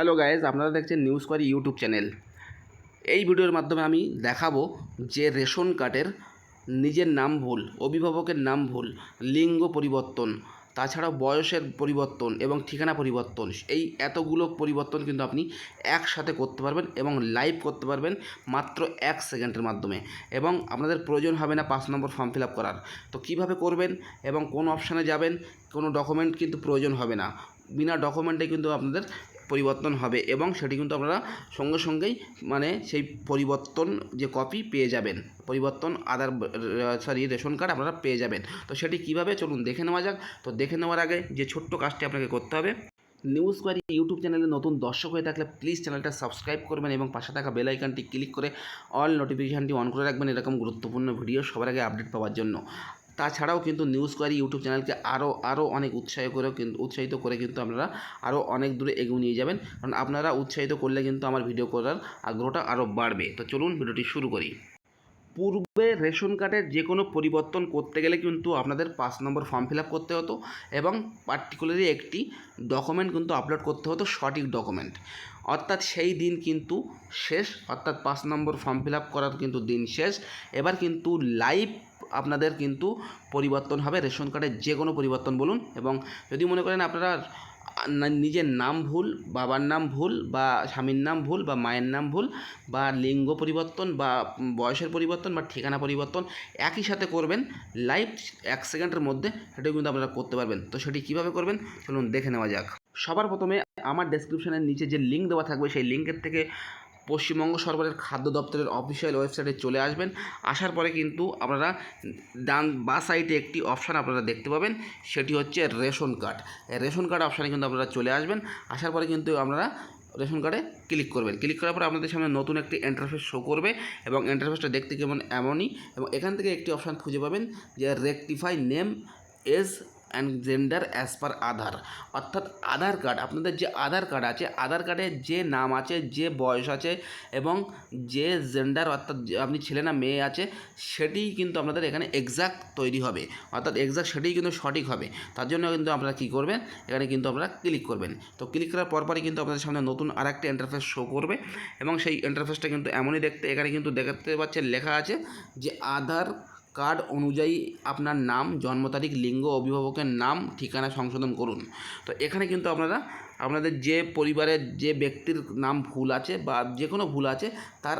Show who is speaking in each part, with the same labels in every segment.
Speaker 1: Hello guys আপনারা দেখছেন news query YouTube channel এই ভিডিওর মাধ্যমে আমি দেখাবো যে রেশন কার্ডের নিজের নাম ভুল, অভিভাবকের নাম ভুল, লিঙ্গ পরিবর্তন, তাছাড়াও বয়সের পরিবর্তন এবং ঠিকানা পরিবর্তন, এই এতগুলো পরিবর্তন কিন্তু আপনি একসাথে করতে পারবেন এবং লাইভ করতে পারবেন মাত্র এক সেকেন্ডের মাধ্যমে। এবং আপনাদের প্রয়োজন হবে না পাঁচ নম্বর ফর্ম ফিল আপ করার। তো কীভাবে করবেন এবং কোন অপশানে যাবেন, কোনো ডকুমেন্ট কিন্তু প্রয়োজন হবে না। বিনা ডকুমেন্টে কিন্তু আপনাদের পরিবর্তন হবে এবং সেটি কিন্তু আপনারা সঙ্গে সঙ্গেই মানে সেই পরিবর্তন যে কপি পেয়ে যাবেন। পরিবর্তন আধার সরি রেশন কার্ড আপনারা পেয়ে যাবেন। তো সেটি কীভাবে চলুন দেখে নেওয়া যাক। তো দেখে নেওয়ার আগে যে ছোট্ট কাজটি আপনাকে করতে হবে নিউজ কোয়ারি ইউটিউব চ্যানেলে নতুন দর্শক হয়ে থাকলে প্লিজ চ্যানেলটা সাবস্ক্রাইব করবেন এবং পাশে থাকা বেল আইকনটি ক্লিক করে অল নোটিফিকেশানটি অন করে রাখবেন। এরকম গুরুত্বপূর্ণ ভিডিও সবার আগে আপডেট পাওয়ার জন্য। তাছাড়াও কিন্তু নিউজ কোয়ারি ইউটিউব চ্যানেলকে আরও আরও অনেক উৎসাহ করেও কিন্তু, উৎসাহিত করে কিন্তু আপনারা আরও অনেক দূরে এগিয়ে নিয়ে যাবেন। কারণ আপনারা উৎসাহিত করলে কিন্তু আমার ভিডিও করার আগ্রহটা আরও বাড়বে। তো চলুন ভিডিওটি শুরু করি। পূর্বে রেশন কার্ডের যে কোনো পরিবর্তন করতে গেলে কিন্তু আপনাদের পাঁচ নম্বর ফর্ম ফিল আপ করতে হতো এবং পার্টিকুলারলি একটি ডকুমেন্ট কিন্তু আপলোড করতে হতো, সঠিক ডকুমেন্ট অর্থাৎ সেই দিন কিন্তু শেষ, অর্থাৎ পাঁচ নম্বর ফর্ম ফিল আপ করার কিন্তু দিন শেষ। এবার কিন্তু লাইভ আপনাদের কিন্তু পরিবর্তন হবে, রেশন কার্ডের যে কোনো পরিবর্তন বলুন। এবং যদি মনে করেন আপনারা নিজের নাম ভুল, বাবার নাম ভুল, বা স্বামীর নাম ভুল, বা মায়ের নাম ভুল, বা লিঙ্গ পরিবর্তন, বা বয়সের পরিবর্তন, বা ঠিকানা পরিবর্তন একই সাথে করবেন লাইভ এক সেকেন্ডের মধ্যে সেটাও কিন্তু আপনারা করতে পারবেন। তো সেটি কীভাবে করবেন? চলুন দেখে নেওয়া যাক। সবার প্রথমে আমার ডেসক্রিপশনের নিচে যে লিঙ্ক দেওয়া থাকবে, সেই লিঙ্কের থেকে পশ্চিমবঙ্গ সরকারের খাদ্য দপ্তরের অফিসিয়াল ওয়েবসাইটে চলে আসবেন। আসার পরে কিন্তু আপনারা ডান বা সাইডে একটি অপশান আপনারা দেখতে পাবেন, সেটি হচ্ছে রেশন কার্ড রেশন কার্ড অপশানে কিন্তু আপনারা চলে আসবেন। আসার পরে কিন্তু আপনারা রেশন কার্ডে ক্লিক করবেন। ক্লিক করার পর আপনাদের সামনে নতুন একটি ইন্টারফেস শো করবে এবং ইন্টারফেসটা দেখতে কেমন এমনই এবং এখান থেকে একটি অপশান খুঁজে পাবেন যে rectify name age and gender as per Aadhaar. অর্থাৎ আধার কার্ড আপনাদের যে আধার কার্ড আছে, আধার কার্ডে যে নাম আছে, যে বয়স আছে এবং যে জেন্ডার অর্থাৎ আপনি ছেলে না মেয়ে আছে সেটিই কিন্তু আপনাদের এখানে এক্সাক্ট তৈরি হবে। অর্থাৎ এক্সাক্ট সেটিই কিন্তু সঠিক হবে। তার জন্য কিন্তু আপনারা কী করবেন, এখানে কিন্তু আপনারা ক্লিক করবেন। তো ক্লিক করার পরপরই কিন্তু আপনাদের সামনে নতুন আর একটা ইন্টারফেস শো করবে এবং সেই ইন্টারফেসটা কিন্তু এমনই দেখতে, এখানে কিন্তু দেখতে পাচ্ছেন লেখা আছে যে আধার কার্ড অনুযায়ী আপনার নাম, জন্ম তারিখ, লিঙ্গ, অভিভাবকের নাম, ঠিকানা সংশোধন করুন। তো এখানে কিন্তু আপনারা, আপনাদের যে পরিবারের যে ব্যক্তির নাম ভুল আছে বা যে কোনো ভুল আছে, তার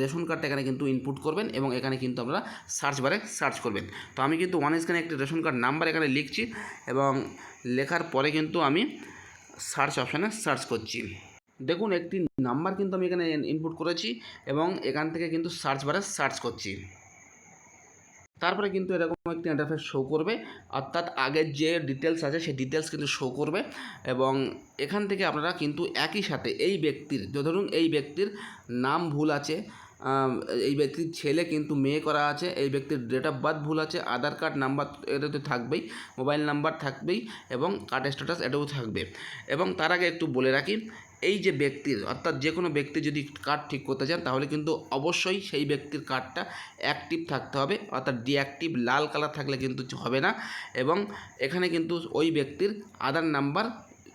Speaker 1: রেশন কার্ডটা এখানে কিন্তু ইনপুট করবেন এবং এখানে কিন্তু আপনারা সার্চ বারে সার্চ করবেন। তো আমি কিন্তু ওয়ান স্ক্যানে একটি রেশন কার্ড নাম্বার এখানে লিখছি এবং লেখার পরে কিন্তু আমি সার্চ অপশানে সার্চ করছি। দেখুন, একটি নাম্বার কিন্তু আমি এখানে ইনপুট করেছি এবং এখান থেকে কিন্তু সার্চ বারে সার্চ করছি। তারপরে কিন্তু এরকম একটি ইন্টারফেস শো করবে। অর্থাৎ আগের যে ডিটেলস আছে, সেই ডিটেলস কিন্তু শো করবে। এবং এখান থেকে আপনারা কিন্তু একই সাথে এই ব্যক্তির ধরুন এই ব্যক্তির নাম ভুল আছে এই ব্যক্তির ছেলে কিন্তু মেয়ে করা আছে, এই ব্যক্তির ডেট অফ বার্থ ভুল আছে, আধার কার্ড নাম্বার এটা তো থাকবেই মোবাইল নাম্বার থাকবেই, এবং কার্ড স্ট্যাটাস এটাও থাকবে। এবং তার আগে একটু বলে রাখি এই যে ব্যক্তির অর্থাৎ যে কোনো ব্যক্তি যদি কার্ড ঠিক করতে চান, তাহলে কিন্তু অবশ্যই সেই ব্যক্তির কার্ডটা অ্যাক্টিভ থাকতে হবে। অর্থাৎ ডিঅ্যাক্টিভ লাল কালার থাকলে কিন্তু হবে না। এবং এখানে কিন্তু ওই ব্যক্তির আধার নাম্বার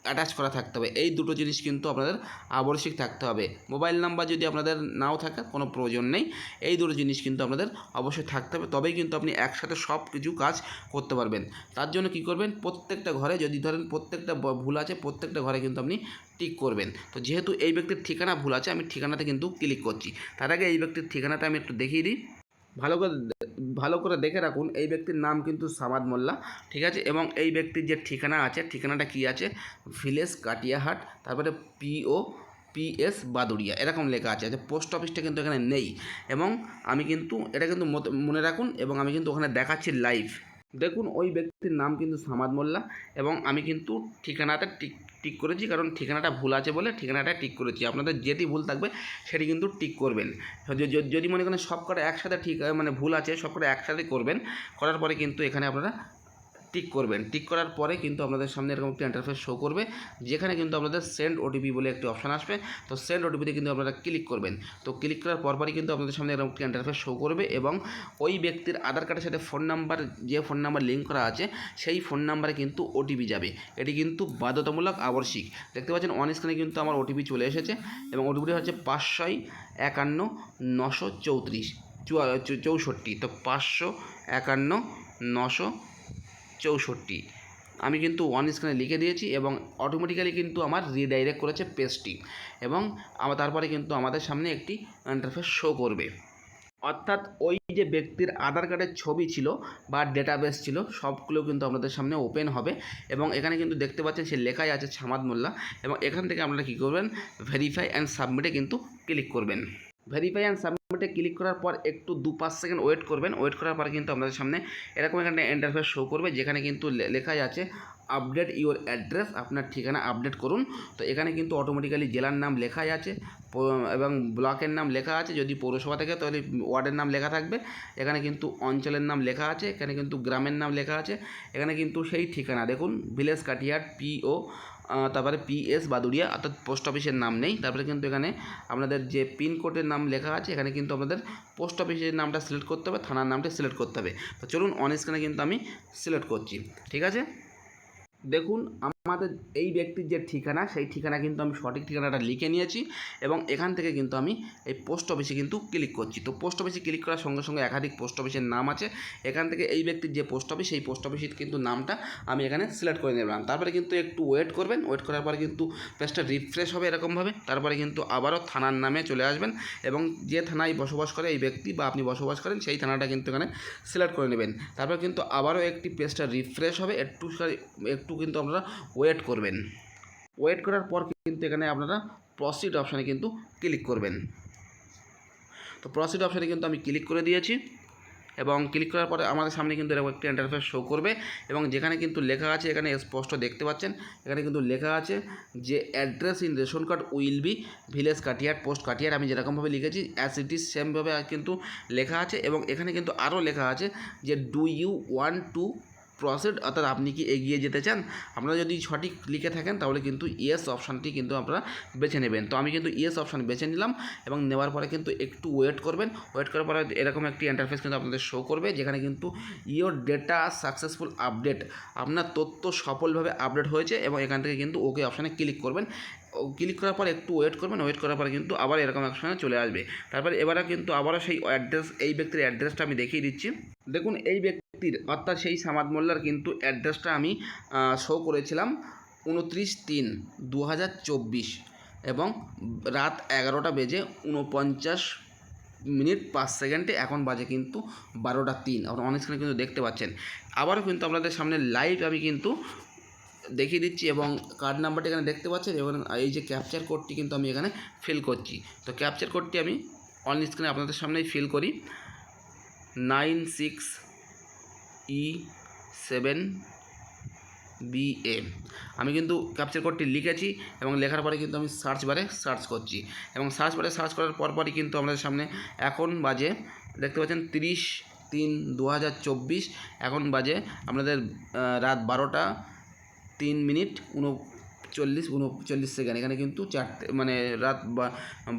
Speaker 1: অ্যাটাচ করা থাকতে হবে। এই দুটো জিনিস কিন্তু আপনাদের আবশ্যিক থাকতে হবে। মোবাইল নাম্বার যদি আপনাদের নাও থাকে, কোনো প্রয়োজন নেই। এই দুটো জিনিস কিন্তু আপনাদের অবশ্যই থাকতে হবে। তবেই কিন্তু আপনি একসাথে সব কিছু কাজ করতে পারবেন। তার জন্য কি করবেন? প্রত্যেকটা ঘরে যদি ধরেন প্রত্যেকটা ভুল আছে, প্রত্যেকটা ঘরে কিন্তু আপনি টিক করবেন। তো যেহেতু এই ব্যক্তির ঠিকানা ভুল আছে, আমি ঠিকানাতে কিন্তু ক্লিক করছি। তার আগে এই ব্যক্তির ঠিকানাটা আমি একটু দেখিয়ে দিই। ভালো করে ভালো করে দেখে রাখুন, এই ব্যক্তির নাম কিন্তু সামাদ মোল্লা, ঠিক আছে? এবং এই ব্যক্তির যে ঠিকানা আছে, ঠিকানাটা কি আছে? ভিলেজ কাটিয়াহাট, তারপরে পিও পিএস বাদুড়িয়া, এরকম লেখা আছে আচ্ছা পোস্ট অফিসটা কিন্তু এখানে নেই। এবং আমি কিন্তু, এটা কিন্তু মনে রাখুন, এবং আমি কিন্তু ওখানে দেখাচ্ছি লাইভ দেখুন, ওই ব্যক্তির নাম কিন্তু সামাদ মোল্লা, এবং আমি কিন্তু ঠিকানাটা টিক করেছি, কারণ ঠিকানাটা ভুল আছে বলে ঠিকানাটা টিক করেছি। আপনাদের যেটি ভুল থাকবে, সেটি কিন্তু টিক করবেন। যদি মনে করেন সব কটা একসাথে ঠিক মানে ভুল আছে সব কটা একসাথে করবেন, করার পরে কিন্তু এখানে আপনারা টিক করবেন। টিক করার পরে কিন্তু আপনাদের সামনে এরকম একটি ইন্টারফেস শো করবে, যেখানে কিন্তু আপনাদের সেন্ড ওটিপি বলে একটি অপশান আসবে। তো সেন্ড ওটিপিতে কিন্তু আপনারা ক্লিক করবেন। তো ক্লিক করার পরপরই কিন্তু আপনাদের সামনে এরকম একটি ইন্টারফেস শো করবে এবং ওই ব্যক্তির আধার কার্ডের সাথে ফোন নাম্বার যে ফোন নাম্বার লিঙ্ক করা আছে, সেই ফোন নাম্বারে কিন্তু ওটিপি যাবে। এটি কিন্তু বাধ্যতামূলক আবশ্যিক। দেখতে পাচ্ছেন অন স্ক্রিনে কিন্তু আমার ওটিপি চলে এসেছে এবং ওটিপিটি হচ্ছে পাঁচশোই একান্ন নশো চৌত্রিশ চৌষট্টি তো পাঁচশো একান্ন নশো চৌষট্টি। আমি কিন্তু ওয়ান স্ক্রিনে লিখে দিয়েছি এবং অটোমেটিক্যালি কিন্তু আমার রিডাইরেক্ট করেছে পেজটি এবং আমার তারপরে কিন্তু আমাদের সামনে একটি ইন্টারফেস শো করবে। অর্থাৎ ওই যে ব্যক্তির আধার কার্ডের ছবি ছিল বা ডেটাবেস ছিল, সবগুলো কিন্তু আপনাদের সামনে ওপেন হবে এবং এখানে কিন্তু দেখতে পাচ্ছেন সে লেখাই আছে ছামাদ মোল্লা এবং এখান থেকে আপনারা কী করবেন ভেরিফাই অ্যান্ড সাবমিটে কিন্তু ক্লিক করবেন। ভেরিফাই অ্যান্ড সাবমিটে ক্লিক করার পর একটু দু পাঁচ সেকেন্ড ওয়েট করবেন। ওয়েট করার পর কিন্তু আপনাদের সামনে এরকম এখানে ইন্টারফেস শো করবে, যেখানে কিন্তু লে- লেখাই আছে আপডেট ইওর অ্যাড্রেস আপনার ঠিকানা আপডেট করুন। তো এখানে কিন্তু অটোমেটিক্যালি জেলার নাম লেখাই আছে এবং ব্লকের নাম লেখা আছে। যদি পৌরসভা থেকে, তাহলে ওয়ার্ডের নাম লেখা থাকবে। এখানে কিন্তু অঞ্চলের নাম লেখা আছে, এখানে কিন্তু গ্রামের নাম লেখা আছে। এখানে কিন্তু সেই ঠিকানা, দেখুন ভিলেজ কাটিয়ার পিও তারপরে পিএস বাদুড়িয়া, অর্থাৎ পোস্ট অফিসের নাম নেই। তারপরে কিন্তু এখানে আপনাদের যে পিনকোডের নাম লেখা আছে, এখানে কিন্তু আপনাদের পোস্ট অফিসের নামটা সিলেক্ট করতে হবে, থানার নামটা সিলেক্ট করতে হবে। তো চলুন অন স্ক্রিনে কিন্তু আমি সিলেক্ট করছি, ঠিক আছে? দেখুন আমাদের এই ব্যক্তির যে ঠিকানা, সেই ঠিকানা কিন্তু আমি সঠিক ঠিকানাটা লিখে নিয়েছি এবং এখান থেকে কিন্তু আমি এই পোস্ট অফিসে কিন্তু ক্লিক করছি। তো পোস্ট অফিসে ক্লিক করার সঙ্গে সঙ্গে একাধিক পোস্ট অফিসের নাম আছে। এখান থেকে এই ব্যক্তির যে পোস্ট অফিস, সেই পোস্ট অফিসের কিন্তু নামটা আমি এখানে সিলেক্ট করে নিলাম। তারপরে কিন্তু একটু ওয়েট করবেন। ওয়েট করার পরে কিন্তু পেজটা রিফ্রেশ হবে এরকমভাবে। তারপরে কিন্তু আবারও থানার নামে চলে আসবেন এবং যে থানায় বসবাস করে এই ব্যক্তি বা আপনি বসবাস করেন, সেই থানাটা কিন্তু এখানে সিলেক্ট করে নেবেন। তারপর কিন্তু আবারও একটি পেজটা রিফ্রেশ হবে। একটু একটু কিন্তু আপনারা ওয়েট করবেন। ওয়েট করার পর কিন্তু এখানে আপনারা প্রসিড অপশানে কিন্তু ক্লিক করবেন। তো প্রসিড অপশানে কিন্তু আমি ক্লিক করে দিয়েছি এবং ক্লিক করার পরে আমাদের সামনে কিন্তু এরকম একটি ইন্টারফেস শো করবে এবং যেখানে কিন্তু লেখা আছে, এখানে স্পষ্ট দেখতে পাচ্ছেন, এখানে কিন্তু লেখা আছে যে address in ration card will be village Katiar post Katiar আমি যেরকমভাবে লিখেছি অ্যাজ ইট ইজ সেমভাবে কিন্তু লেখা আছে এবং এখানে কিন্তু আরও লেখা আছে যে do you want to proceed অর্থাৎ আপনি কি এগিয়ে যেতে চান, আপনারা যদি সঠিক লিখে থাকেন, তাহলে কিন্তু ইয়েস অপশানটি কিন্তু আপনারা বেছে নেবেন। তো আমি কিন্তু ইয়েস অপশান বেছে নিলাম এবং নেওয়ার পরে কিন্তু একটু ওয়েট করবেন। ওয়েট করার পরে এরকম একটি ইন্টারফেস কিন্তু আপনাদের শো করবে, যেখানে কিন্তু ইওর ডেটা সাকসেসফুল আপডেট আপনার তথ্য সফলভাবে আপডেট হয়েছে এবং এখান থেকে কিন্তু ওকে অপশানে ক্লিক করবেন। ক্লিক করার পর একটু ওয়েট করবেন ওয়েট করার পর কিন্তু আবার এরকম অপশানে চলে আসবে। তারপরে এবারে কিন্তু আবারও সেই অ্যাড্রেস এই ব্যক্তির অ্যাড্রেসটা আমি দেখিয়ে দিচ্ছি। দেখুন, এই ব্যক্তির, অর্থাৎ সেই সামাদ মোল্লার কিন্তু অ্যাড্রেসটা আমি শো করেছিলাম উনত্রিশ তিন দু এবং রাত এগারোটা বেজে উনপঞ্চাশ মিনিট পাঁচ সেকেন্ডে এখন বাজে কিন্তু বারোটা তিন। আপনারা অনেক কিন্তু দেখতে পাচ্ছেন। আবারও কিন্তু আপনাদের সামনে লাইভ আমি কিন্তু দেখিয়ে দিচ্ছি এবং কার্ড নাম্বারটা এখানে দেখতে পাচ্ছেন এবং এই যে ক্যাপচার কোডটি কিন্তু আমি এখানে ফিল করছি। তো ক্যাপচার কোডটি আমি অন স্ক্রিনে আপনাদের সামনেই ফিল করি। Nine six E seven B A আমি কিন্তু ক্যাপচার কোডটি লিখেছি এবং লেখার পরে কিন্তু আমি সার্চ বারে সার্চ করছি। এবং সার্চ বারে সার্চ করার পর পরই কিন্তু আমাদের সামনে এখন বাজে, দেখতে পাচ্ছেন তিরিশ তিন দু এখন বাজে আপনাদের রাত বারোটা। তিন মিনিট উনচল্লিশ উনচল্লিশ সেকেন্ড এখানে কিন্তু চারটে মানে রাত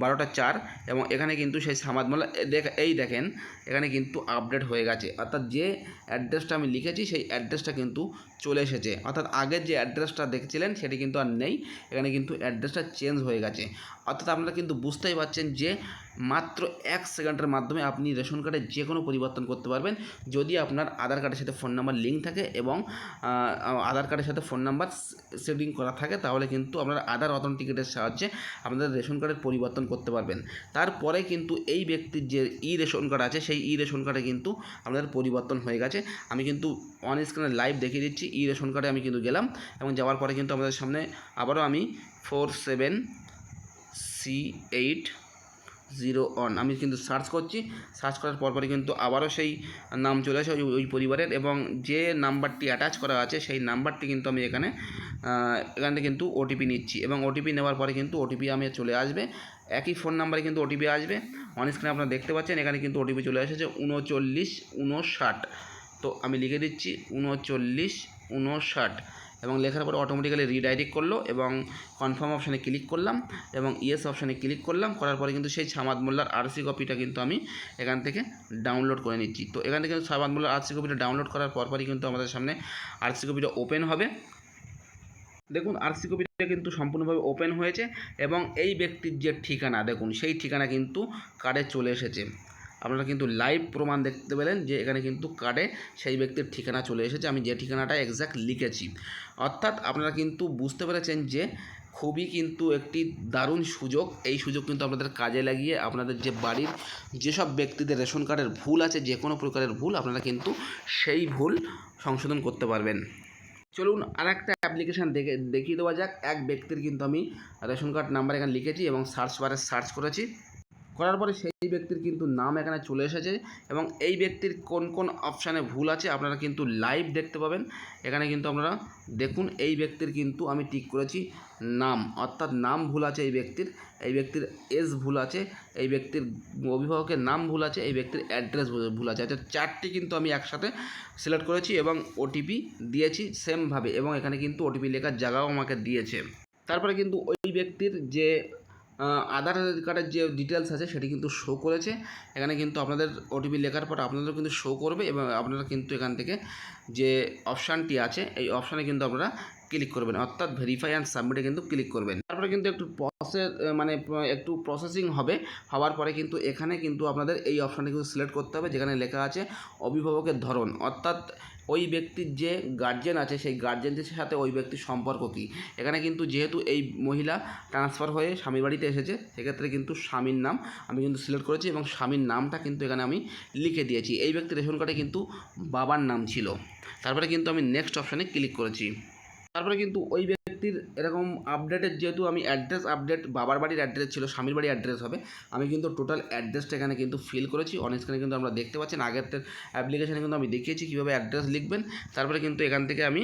Speaker 1: বারোটা চার এবং এখানে কিন্তু সেই সামাদমালা দেখ, এই দেখেন এখানে কিন্তু আপডেট হয়ে গেছে। অর্থাৎ যে অ্যাড্রেসটা আমি লিখেছি, সেই অ্যাড্রেসটা কিন্তু চলে এসেছে। অর্থাৎ আগের যে অ্যাড্রেসটা দেখছিলেন, সেটি কিন্তু আর নেই। এখানে কিন্তু অ্যাড্রেসটা চেঞ্জ হয়ে গেছে। অর্থাৎ আপনারা কিন্তু বুঝতেই পারছেন যে মাত্র এক সেকেন্ডের মাধ্যমে আপনি রেশন কার্ডের যে কোনো পরিবর্তন করতে পারবেন। যদি আপনার আধার কার্ডের সাথে ফোন নাম্বার লিঙ্ক থাকে এবং আধার কার্ডের সাথে ফোন নাম্বার সেটিং করা থাকে, তাহলে কিন্তু আপনারা আধার অথেন্টিকেটের সাহায্যে আপনাদের রেশন কার্ডের পরিবর্তন করতে পারবেন। তারপরে কিন্তু এই ব্যক্তির যে ই রেশন কার্ড আছে, সেই ই রেশন কার্ডে কিন্তু আপনাদের পরিবর্তন হয়ে গেছে। আমি কিন্তু অন স্ক্রিনে লাইভ দেখিয়ে দিচ্ছি ই রেশন কার্ডে আমি কিন্তু গেলাম এবং যাওয়ার পরে কিন্তু আমাদের সামনে আবারও আমি four seven C eight zero one আমি কিন্তু সার্চ করছি। সার্চ করার পরপরই কিন্তু আবারও সেই নাম চলে আসে ওই ওই পরিবারের এবং যে নাম্বারটি অ্যাটাচ করা আছে সেই নাম্বারটি কিন্তু আমি এখানে এখান থেকে কিন্তু ওটিপি নিচ্ছি এবং ওটিপি নেওয়ার পরে কিন্তু ওটিপি আমি চলে আসবে। একই ফোন নাম্বারে কিন্তু ওটিপি আসবে। অন স্ক্রিনে আপনারা দেখতে পাচ্ছেন, এখানে কিন্তু ওটিপি চলে এসেছে উনচল্লিশ, উনষাট। তো আমি লিখে দিচ্ছি উনচল্লিশ, উনষাট। এবং লেখার পর অটোমেটিক্যালি রিডাইরেক্ট করল এবং কনফার্ম অপশানে ক্লিক করলাম এবং ইয়েস অপশানে ক্লিক করলাম। করার পরে কিন্তু সেই ছামাদ মোল্লার আরসি কপিটা কিন্তু আমি এখান থেকে ডাউনলোড করে নিচ্ছি। তো এখান থেকে ছামাদ মোল্লার আরসি কপিটা ডাউনলোড করার পরপরই কিন্তু আমাদের সামনে আরসি কপিটা ওপেন হবে। দেখুন আরসি কপিটা কিন্তু সম্পূর্ণভাবে ওপেন হয়েছে এবং এই ব্যক্তির যে ঠিকানা, দেখুন সেই ঠিকানা কিন্তু কার্ডে চলে এসেছে। আপনারা কিন্তু লাইভ প্রমাণ দেখতে পেলেন যে এখানে কিন্তু কার্ডে সেই ব্যক্তির ঠিকানা চলে এসেছে। আমি যে ঠিকানাটা এক্স্যাক্ট লিখেছি। অর্থাৎ আপনারা কিন্তু বুঝতে পেরেছেন যে খুবই কিন্তু একটি দারুণ সুযোগ। এই সুযোগ কিন্তু আপনাদের কাজে লাগিয়ে আপনাদের যে বাড়ির যেসব ব্যক্তিদের রেশন কার্ডের ভুল আছে যে কোনো প্রকারের ভুল, আপনারা কিন্তু সেই ভুল সংশোধন করতে পারবেন। চলুন আর একটা অ্যাপ্লিকেশান দেখে দেখিয়ে দেওয়া যাক। এক ব্যক্তির কিন্তু আমি রেশন কার্ড নাম্বার এখানে লিখেছি এবং সার্চ বারে সার্চ করেছি। করার পরে সেই ব্যক্তির কিন্তু নাম এখানে চলে এসেছে এবং এই ব্যক্তির কোন কোন অপশানে ভুল আছে আপনারা কিন্তু লাইভ দেখতে পাবেন। এখানে কিন্তু আপনারা দেখুন, এই ব্যক্তির কিন্তু আমি টিক করেছি নাম, অর্থাৎ নাম ভুল আছে এই ব্যক্তির এই ব্যক্তির এজ ভুল আছে, এই ব্যক্তির অভিভাবকের নাম ভুল আছে, এই ব্যক্তির অ্যাড্রেস ভুল আছে। অর্থাৎ চারটি কিন্তু আমি একসাথে সিলেক্ট করেছি এবং ওটিপি দিয়েছি সেমভাবে এবং এখানে কিন্তু ওটিপি লেখার জায়গাও আমাকে দিয়েছে। তারপরে কিন্তু ওই ব্যক্তির যে আধার কার্ডের যে ডিটেলস আছে সেটি কিন্তু শো করেছে। এখানে কিন্তু আপনাদের ওটিপি লেখার পর আপনাদেরও কিন্তু শো করবে এবং আপনারা কিন্তু এখান থেকে যে অপশানটি আছে, এই অপশানে কিন্তু আপনারা ক্লিক করবেন। অর্থাৎ ভেরিফাই অ্যান্ড সাবমিটে কিন্তু ক্লিক করবেন। তারপরে কিন্তু একটু প্রসেস মানে একটু প্রসেসিং হবে। হওয়ার পরে কিন্তু এখানে কিন্তু আপনাদের এই অপশানটি কিন্তু সিলেক্ট করতে হবে, যেখানে লেখা আছে অভিভাবকের ধরন। অর্থাৎ ওই ব্যক্তির যে গার্জেন আছে, সেই গার্জেনদের সাথে ওই ব্যক্তির সম্পর্ক কী? এখানে কিন্তু যেহেতু এই মহিলা ট্রান্সফার হয়ে স্বামীর বাড়িতে এসেছে, সেক্ষেত্রে কিন্তু স্বামীর নাম আমি কিন্তু সিলেক্ট করেছি এবং স্বামীর নামটা কিন্তু এখানে আমি লিখে দিয়েছি। এই ব্যক্তির রেশন কার্ডে কিন্তু বাবার নাম ছিল। তারপরে কিন্তু আমি নেক্সট অপশানে ক্লিক করেছি। তারপরে কিন্তু ওই ব্যক্তির এরকম আপডেটের যেহেতু আমি অ্যাড্রেস আপডেট বাবার বাড়ির অ্যাড্রেস ছিল, স্বামীর বাড়ির অ্যাড্রেস হবে, আমি কিন্তু টোটাল অ্যাড্রেসটা এখানে কিন্তু ফিল করেছি। অনেকখানে কিন্তু আমরা দেখতে পাচ্ছেন, আগের অ্যাপ্লিকেশানে কিন্তু আমি দেখিয়েছি কীভাবে অ্যাড্রেস লিখবেন। তারপরে কিন্তু এখান থেকে আমি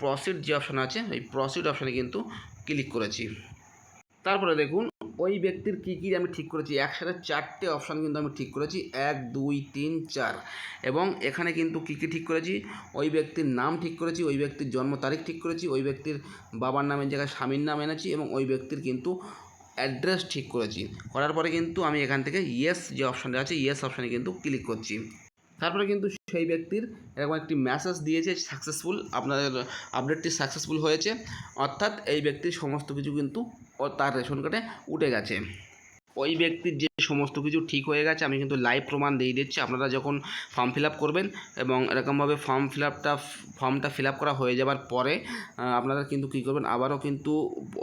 Speaker 1: প্রসিড যে অপশান আছে এই প্রসিড অপশানে কিন্তু ক্লিক করেছি। তারপরে দেখুন ওই ব্যক্তির কী কী আমি ঠিক করেছি? একসাথে চারটে অপশান কিন্তু আমি ঠিক করেছি। এক, দুই, তিন, চার। এবং এখানে কিন্তু কী কী ঠিক করেছি? ওই ব্যক্তির নাম ঠিক করেছি, ওই ব্যক্তির জন্ম তারিখ ঠিক করেছি, ওই ব্যক্তির বাবার নামের জায়গায় স্বামীর নাম এনেছি এবং ওই ব্যক্তির কিন্তু অ্যাড্রেস ঠিক করেছি। করার পরে কিন্তু আমি এখান থেকে ইয়েস যে অপশানটা আছে ইয়েস অপশানে কিন্তু ক্লিক করছি। তারপরে কিন্তু সেই ব্যক্তির এরকম একটি মেসেজ দিয়েছে সাকসেসফুল আপনাদের আপডেটটি সাকসেসফুল হয়েছে। অর্থাৎ এই ব্যক্তির সমস্ত কিছু কিন্তু তার রেশন কার্ডে উঠে গেছে। ওই ব্যক্তির যে সমস্ত কিছু ঠিক হয়ে গেছে, আমি কিন্তু লাইভ প্রমাণ দিয়ে দিচ্ছি। আপনারা যখন ফর্ম ফিল আপ করবেন এবং এরকমভাবে ফর্ম ফিল আপটা ফর্মটা ফিল আপ করা হয়ে যাবার পরে আপনারা কিন্তু কী করবেন? আবারও কিন্তু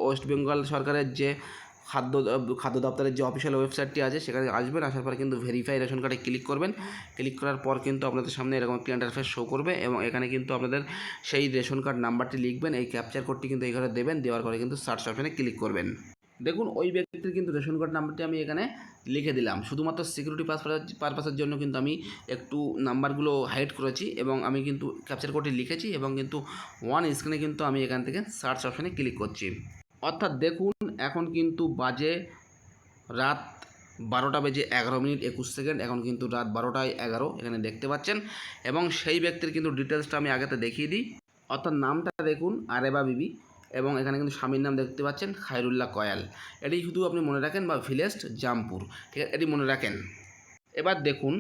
Speaker 1: ওয়েস্ট বেঙ্গল সরকারের যে খাদ্য খাদ্য দপ্তরের যে অফিসিয়াল ওয়েবসাইটটি আছে, সেখানে আসবেন, আসার পরে কিন্তু ভেরিফাই রেশন কার্ডে ক্লিক করবেন। ক্লিক করার পর কিন্তু আপনাদের সামনে এরকম একটি ইন্টারফেস শো করবে এবং এখানে কিন্তু আপনাদের সেই রেশন কার্ড নাম্বারটি লিখবেন, এই ক্যাপচার কোডটি কিন্তু এখানে দেবেন, দেওয়ার পরে কিন্তু সার্চ অপশানে ক্লিক করবেন। দেখুন, ওই ব্যক্তির কিন্তু রেশন কার্ড নাম্বারটি আমি এখানে লিখে দিলাম। শুধুমাত্র সিকিউরিটি পারপাসের জন্য কিন্তু আমি একটু নাম্বারগুলো হাইড করেছি এবং আমি কিন্তু ক্যাপচার কোডটি লিখেছি এবং কিন্তু ওয়ান স্ক্রিনে কিন্তু আমি এখান থেকে সার্চ অপশানে ক্লিক করছি। অর্থাৎ দেখুন, এখন কিন্তু বাজে রাত বারোটা বেজে এগারো মিনিট একুশ সেকেন্ড, এখন কিন্তু রাত বারোটায় এগারো, এখানে দেখতে পাচ্ছেন। এবং সেই ব্যক্তির কিন্তু ডিটেলসটা আমি আগেতে দেখিয়ে দিই। অর্থাৎ নামটা দেখুন, আরেবা বিবি, এবং এখানে কিন্তু স্বামীর নাম দেখতে পাচ্ছেন, খায়রুল্লাহ কয়াল। এটি শুধু আপনি মনে রাখেন বা ভিলেস্ট জামপুর, ঠিক আছে? এটি মনে রাখেন। এবার দেখুন,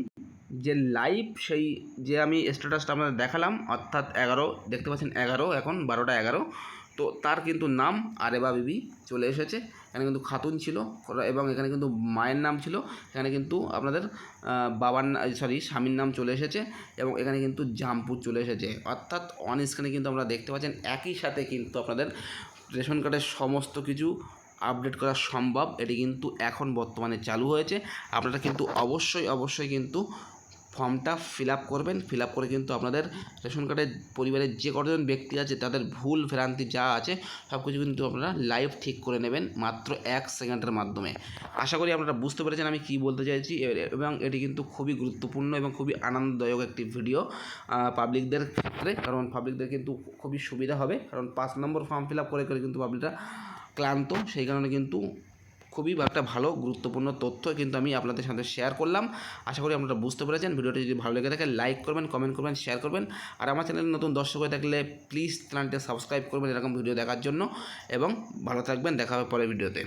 Speaker 1: যে লাইভ সেই, যে আমি স্ট্যাটাসটা আপনাদের দেখালাম, অর্থাৎ এগারো, দেখতে পাচ্ছেন এগারো, এখন বারোটা এগারো। তো তার কিন্তু নাম আরেবা বিবি চলে এসেছে। এখানে কিন্তু খাতুন ছিল এবং এখানে কিন্তু মায়ের নাম ছিল। এখানে কিন্তু আপনাদের বাবার সরি স্বামীর নাম চলে এসেছে এবং এখানে কিন্তু জামপুর চলে এসেছে। অর্থাৎ অন স্ক্রিনে কিন্তু আপনারা দেখতে পাচ্ছেন একই সাথে কিন্তু আপনাদের রেশন কার্ডের সমস্ত কিছু আপডেট করা সম্ভব। এটি কিন্তু এখন বর্তমানে চালু হয়েছে। আপনারা কিন্তু অবশ্যই অবশ্যই কিন্তু ফর্মটা ফিল আপ করবেন ফিল আপ করে কিন্তু আপনাদের রেশন কার্ডের পরিবারের যে কতজন ব্যক্তি আছে, তাদের ভুল, ভ্রান্তি যা আছে সব কিছু কিন্তু আপনারা লাইভ ঠিক করে নেবেন মাত্র এক সেকেন্ডের মাধ্যমে। আশা করি আপনারা বুঝতে পেরেছেন আমি কী বলতে চাইছি। এবং এটি কিন্তু খুবই গুরুত্বপূর্ণ এবং খুবই আনন্দদায়ক একটি ভিডিও পাবলিকদের ক্ষেত্রে। কারণ পাবলিকদের কিন্তু খুবই সুবিধা হবে। কারণ পাঁচ নম্বর ফর্ম ফিল আপ করে করে কিন্তু পাবলিকরা ক্লান্ত। সেই কারণে কিন্তু খুবই একটা ভালো, গুরুত্বপূর্ণ তথ্য কিন্তু আমি আপনাদের সাথে শেয়ার করলাম। আশা করি আপনারা বুঝতে পেরেছেন। ভিডিওটি যদি ভালো লেগে থাকে লাইক করবেন কমেন্ট করবেন শেয়ার করবেন। আর আমার চ্যানেলে নতুন দর্শক হয়ে থাকলে প্লিজ চ্যানেলটি সাবস্ক্রাইব করবেন এরকম ভিডিও দেখার জন্য। এবং ভালো থাকবেন, দেখা হবে পরের ভিডিওতে।